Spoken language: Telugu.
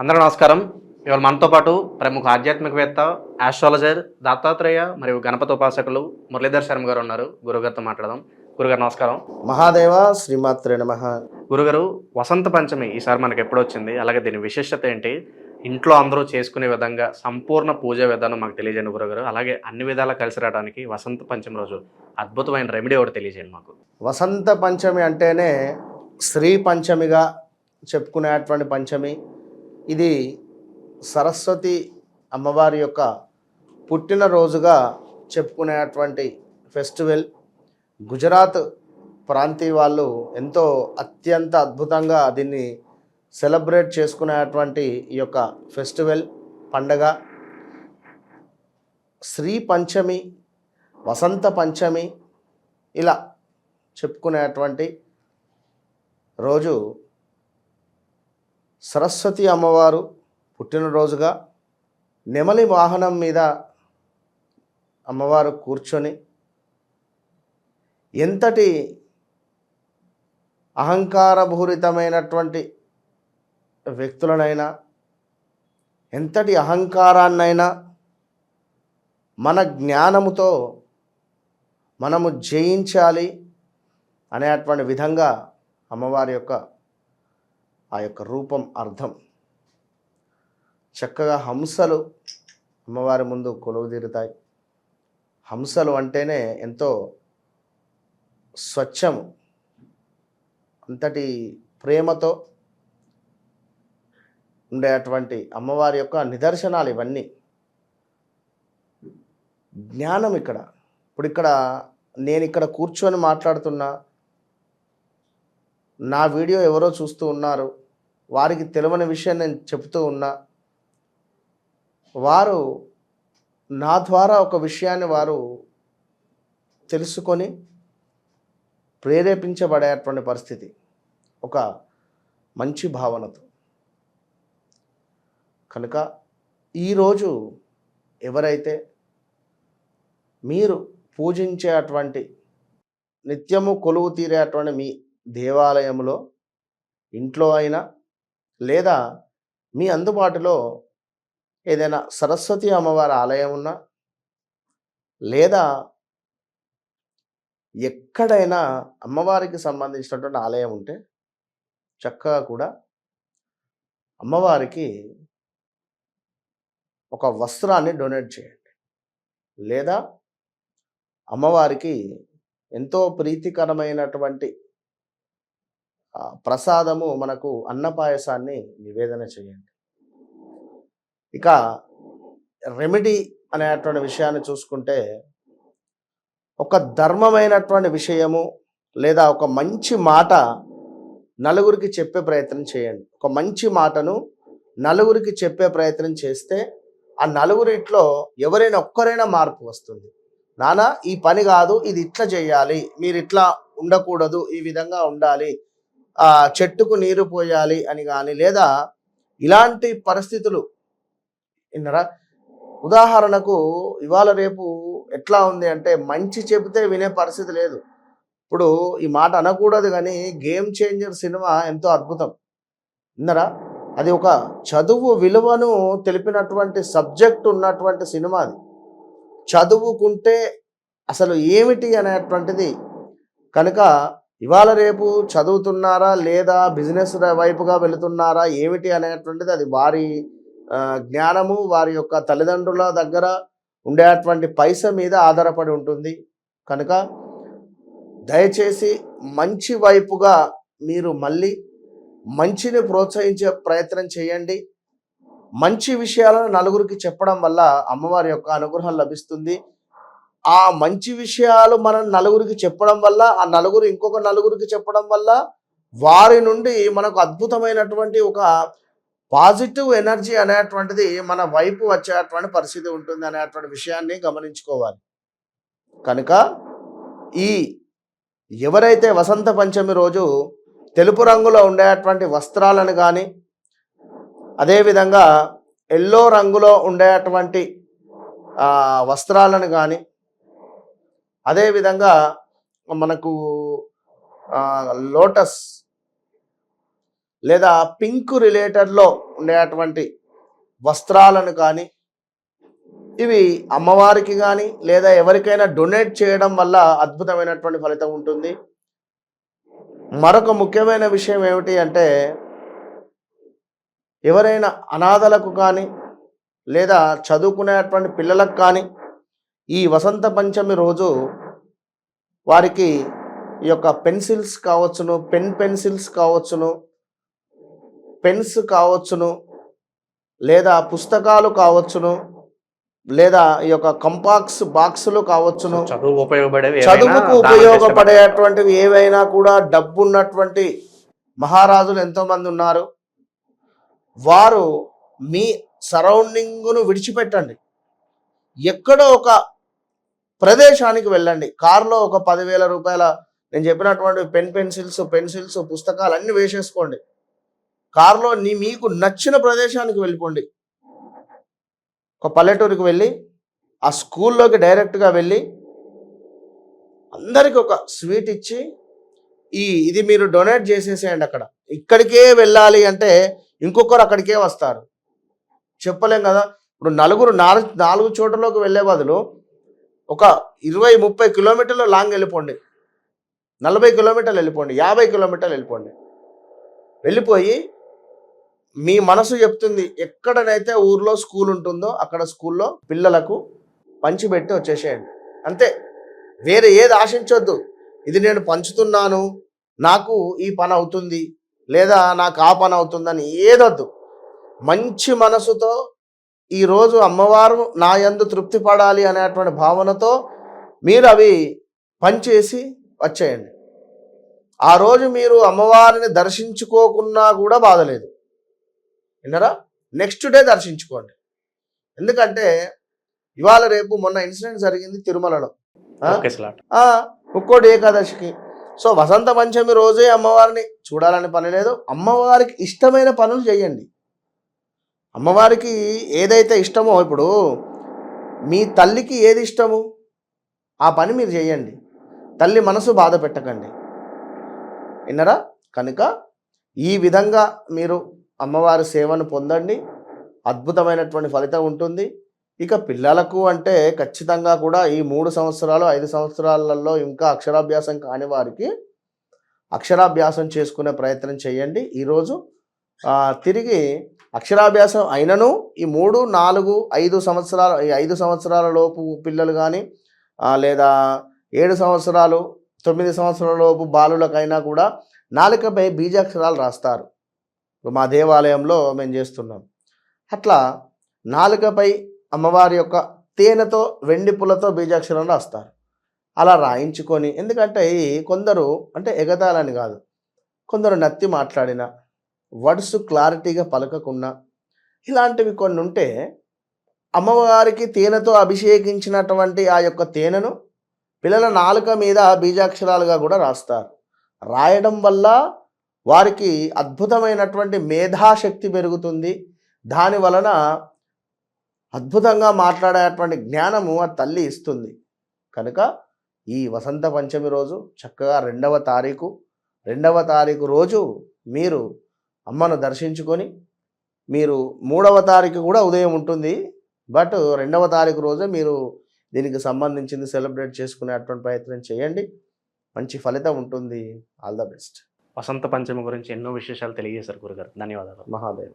అందరూ నమస్కారం. ఇవాళ మనతో పాటు ప్రముఖ ఆధ్యాత్మికవేత్త ఆస్ట్రాలజర్ దత్తాత్రేయ మరియు గణపతి ఉపాసకులు మురళీధర్ శర్మ గారు ఉన్నారు. గురుగారితో మాట్లాడదాం. గురుగారు నమస్కారం. మహాదేవ శ్రీమాత్రే నమ. గురుగారు వసంత పంచమి ఈసారి మనకి ఎప్పుడు వచ్చింది? అలాగే దీని విశిష్టత ఏంటి? ఇంట్లో అందరూ చేసుకునే విధంగా సంపూర్ణ పూజా విధానం మాకు తెలియజేయండి గురుగారు. అలాగే అన్ని విధాలా కలిసి రావడానికి వసంత పంచమి రోజు అద్భుతమైన రెమెడీ ఒకటి తెలియజేయండి మాకు. వసంత పంచమి అంటేనే శ్రీ పంచమిగా చెప్పుకునేటువంటి పంచమి ఇది సరస్వతి అమ్మవారి యొక్క పుట్టినరోజుగా చెప్పుకునేటువంటి ఫెస్టివల్. గుజరాత్ ప్రాంతీయ వాళ్ళు ఎంతో అత్యంత అద్భుతంగా దీన్ని సెలబ్రేట్ చేసుకునేటువంటి ఈ యొక్క ఫెస్టివల్ పండగ. శ్రీ పంచమి వసంత పంచమి ఇలా చెప్పుకునేటువంటి రోజు సరస్వతి అమ్మవారు పుట్టినరోజుగా నెమలి వాహనం మీద అమ్మవారు కూర్చొని ఎంతటి అహంకారభూరితమైనటువంటి వ్యక్తులనైనా ఎంతటి అహంకారాన్నైనా మన జ్ఞానముతో మనము జయించాలి అనేటువంటి విధంగా అమ్మవారి యొక్క ఆ యొక్క రూపం అర్థం. చక్కగా హంసలు అమ్మవారి ముందు కొలువుదీరుతాయి. హంసలు అంటేనే ఎంతో స్వచ్ఛము అంతటి ప్రేమతో ఉండేటువంటి అమ్మవారి యొక్క నిదర్శనాలు ఇవన్నీ. జ్ఞానం ఇక్కడ. ఇప్పుడు ఇక్కడ నేను ఇక్కడ కూర్చొని మాట్లాడుతున్నా నా వీడియో ఎవరో చూస్తూ ఉన్నారు. వారికి తెలియని విషయం నేను చెప్తూ ఉన్నా. వారు నా ద్వారా ఒక విషయాన్ని వారు తెలుసుకొని ప్రేరేపించబడేటువంటి పరిస్థితి. ఒక మంచి భావనతో. కనుక ఈరోజు ఎవరైతే మీరు పూజించేటువంటి నిత్యము కొలువు తీరేటువంటి మీ దేవాలయంలో ఇంట్లో అయినా లేదా మీ అందుబాటులో ఏదైనా సరస్వతి అమ్మవారి ఆలయం ఉన్నా లేదా ఎక్కడైనా అమ్మవారికి సంబంధించినటువంటి ఆలయం ఉంటే చక్కగా కూడా అమ్మవారికి ఒక వస్త్రాన్ని డొనేట్ చేయండి. లేదా అమ్మవారికి ఎంతో ప్రీతికరమైనటువంటి ప్రసాదము మనకు అన్నపాయసాన్ని నివేదన చేయండి. ఇక రెమెడీ అనేటువంటి విషయాన్ని చూసుకుంటే ఒక ధర్మమైనటువంటి విషయము లేదా ఒక మంచి మాట నలుగురికి చెప్పే ప్రయత్నం చేయండి. ఒక మంచి మాటను నలుగురికి చెప్పే ప్రయత్నం చేస్తే ఆ నలుగురిట్లో ఎవరైనా ఒక్కరైనా మార్పు వస్తుంది. నానా ఈ పని కాదు ఇది ఇట్లా చేయాలి మీరు ఇట్లా ఉండకూడదు ఈ విధంగా ఉండాలి చెట్టుకు నీరు పోయాలి అని కానీ లేదా ఇలాంటి పరిస్థితులు విన్నరా? ఉదాహరణకు ఇవాళ రేపు ఎట్లా ఉంది అంటే మంచి చెబితే వినే పరిస్థితి లేదు. ఇప్పుడు ఈ మాట అనకూడదు కానీ గేమ్ చేంజర్ సినిమా ఎంతో అద్భుతం. విన్నరా? అది ఒక చదువు విలువను తెలిపినటువంటి సబ్జెక్ట్ ఉన్నటువంటి సినిమా అది. చదువుకుంటే అసలు ఏమిటి అనేటువంటిది కనుక ఇవాళ రేపు చదువుతున్నారా లేదా బిజినెస్ వైపుగా వెళుతున్నారా ఏమిటి అనేటువంటిది అది వారి జ్ఞానము వారి యొక్క తల్లిదండ్రుల దగ్గర ఉండేటువంటి పైస మీద ఆధారపడి ఉంటుంది. కనుక దయచేసి మంచి వైపుగా మీరు మళ్ళీ మంచిని ప్రోత్సహించే ప్రయత్నం చేయండి. మంచి విషయాలను నలుగురికి చెప్పడం వల్ల అమ్మవారి యొక్క అనుగ్రహం లభిస్తుంది. ఆ మంచి విషయాలు మనం నలుగురికి చెప్పడం వల్ల ఆ నలుగురు ఇంకొక నలుగురికి చెప్పడం వల్ల వారి నుండి మనకు అద్భుతమైనటువంటి ఒక పాజిటివ్ ఎనర్జీ అనేటువంటిది మన వైపు వచ్చేటువంటి పరిస్థితి ఉంటుంది అనేటువంటి విషయాన్ని గమనించుకోవాలి. కనుక ఈ ఎవరైతే వసంత పంచమి రోజు తెలుపు రంగులో ఉండేటువంటి వస్త్రాలను కానీ అదేవిధంగా ఎల్లో రంగులో ఉండేటువంటి వస్త్రాలను కానీ అదేవిధంగా మనకు లోటస్ లేదా పింక్ రిలేటెడ్లో ఉండేటువంటి వస్త్రాలను కానీ ఇవి అమ్మవారికి కానీ లేదా ఎవరికైనా డొనేట్ చేయడం వల్ల అద్భుతమైనటువంటి ఫలితం ఉంటుంది. మరొక ముఖ్యమైన విషయం ఏమిటి అంటే ఎవరైనా అనాథలకు కానీ లేదా చదువుకునేటువంటి పిల్లలకు కానీ ఈ వసంత పంచమి రోజు వారికి ఈ యొక్క పెన్సిల్స్ కావచ్చును పెన్ పెన్సిల్స్ కావచ్చును పెన్స్ కావచ్చును లేదా పుస్తకాలు కావచ్చును లేదా ఈ యొక్క కంపాక్స్ బాక్సులు కావచ్చును. చదువు ఉపయోగపడేవి ఏవైనా చదువుకు ఉపయోగపడేటువంటివి ఏవైనా కూడా డబ్బు ఉన్నటువంటి మహారాజులు ఎంతో మంది ఉన్నారు. వారు మీ సరౌండింగ్ను విడిచిపెట్టండి. ఎక్కడో ఒక ప్రదేశానికి వెళ్ళండి. కారులో ఒక పదివేల రూపాయల నేను చెప్పినటువంటి పెన్ పెన్సిల్స్ పెన్సిల్స్ పుస్తకాలు అన్ని వేసేసుకోండి. కారులో నీ మీకు నచ్చిన ప్రదేశానికి వెళ్ళిపోండి. ఒక పల్లెటూరికి వెళ్ళి ఆ స్కూల్లోకి డైరెక్ట్గా వెళ్ళి అందరికి ఒక స్వీట్ ఇచ్చి ఈ ఇది మీరు డొనేట్ చేసేసేయండి అక్కడ. ఇక్కడికే వెళ్ళాలి అంటే ఇంకొకరు అక్కడికే వస్తారు. చెప్పలేం కదా? ఇప్పుడు నలుగురు నాలుగు నాలుగు చోట్లలోకి వెళ్ళే బదులు ఒక ఇరవై ముప్పై కిలోమీటర్లు లాంగ్ వెళ్ళిపోండి. నలభై కిలోమీటర్లు వెళ్ళిపోండి యాభై కిలోమీటర్లు వెళ్ళిపోండి. వెళ్ళిపోయి మీ మనసు చెప్తుంది ఎక్కడనైతే ఊర్లో స్కూల్ ఉంటుందో అక్కడ స్కూల్లో పిల్లలకు పంచిపెట్టి వచ్చేసేయండి. అంతే. వేరే ఏది ఆశించొద్దు. ఇది నేను పంచుతున్నాను నాకు ఈ పని అవుతుంది లేదా నాకు ఆ పని అవుతుందని ఏదొద్దు. మంచి మనసుతో ఈరోజు అమ్మవారు నా యందు తృప్తి పడాలి అనేటువంటి భావనతో మీరు అవి పనిచేసి వచ్చేయండి. ఆ రోజు మీరు అమ్మవారిని దర్శించుకోకున్నా కూడా బాధలేదు విన్నారా? నెక్స్ట్ డే దర్శించుకోండి. ఎందుకంటే ఇవాళ రేపు మొన్న ఇన్సిడెంట్ జరిగింది తిరుమలలో. ముక్కోటి ఏకాదశికి. సో వసంత పంచమి రోజే అమ్మవారిని చూడాలని పని లేదు. అమ్మవారికి ఇష్టమైన పనులు చేయండి. అమ్మవారికి ఏదైతే ఇష్టమో ఇప్పుడు మీ తల్లికి ఏది ఇష్టము ఆ పని మీరు చేయండి. తల్లి మనసు బాధ పెట్టకండి. విన్నరా? కనుక ఈ విధంగా మీరు అమ్మవారి సేవను పొందండి. అద్భుతమైనటువంటి ఫలితం ఉంటుంది. ఇక పిల్లలకు అంటే ఖచ్చితంగా కూడా ఈ మూడు సంవత్సరాలు ఐదు సంవత్సరాలలో ఇంకా అక్షరాభ్యాసం కాని వారికి అక్షరాభ్యాసం చేసుకునే ప్రయత్నం చేయండి. ఈరోజు తిరిగి అక్షరాభ్యాసం అయినను ఈ మూడు నాలుగు ఐదు సంవత్సరాలు ఈ ఐదు సంవత్సరాల లోపు పిల్లలు కానీ లేదా ఏడు సంవత్సరాలు తొమ్మిది సంవత్సరాల లోపు బాలులకైనా కూడా నాలుకపై బీజాక్షరాలు రాస్తారు. ఇప్పుడు మా దేవాలయంలో మేము చేస్తున్నాం. అట్లా నాలుకపై అమ్మవారి యొక్క తేనెతో వెండి పుల్లతో బీజాక్షరం రాస్తారు. అలా రాయించుకొని ఎందుకంటే ఈ కొందరు అంటే ఎగతాలని కాదు. కొందరు నత్తి మాట్లాడిన వర్డ్స్ క్లారిటీగా పలకకున్నా ఇలాంటివి కొన్ని ఉంటే అమ్మవారికి తేనెతో అభిషేకించినటువంటి ఆ యొక్క తేనెను పిల్లల నాలుక మీద బీజాక్షరాలుగా కూడా రాస్తారు. రాయడం వల్ల వారికి అద్భుతమైనటువంటి మేధాశక్తి పెరుగుతుంది. దాని వలన అద్భుతంగా మాట్లాడేటువంటి జ్ఞానము ఆ తల్లి ఇస్తుంది. కనుక ఈ వసంత పంచమి రోజు చక్కగా రెండవ తారీఖు రెండవ తారీఖు రోజు మీరు అమ్మను దర్శించుకొని మీరు మూడవ తారీఖు కూడా ఉదయం ఉంటుంది. బట్ రెండవ తారీఖు రోజే మీరు దీనికి సంబంధించింది సెలబ్రేట్ చేసుకునేటువంటి ప్రయత్నం చేయండి. మంచి ఫలితం ఉంటుంది. All the best. Vasantha Panchami గురించి ఎన్నో విశేషాలు తెలియజేశారు గురుగారు. ధన్యవాదాలు. మహాదేవ.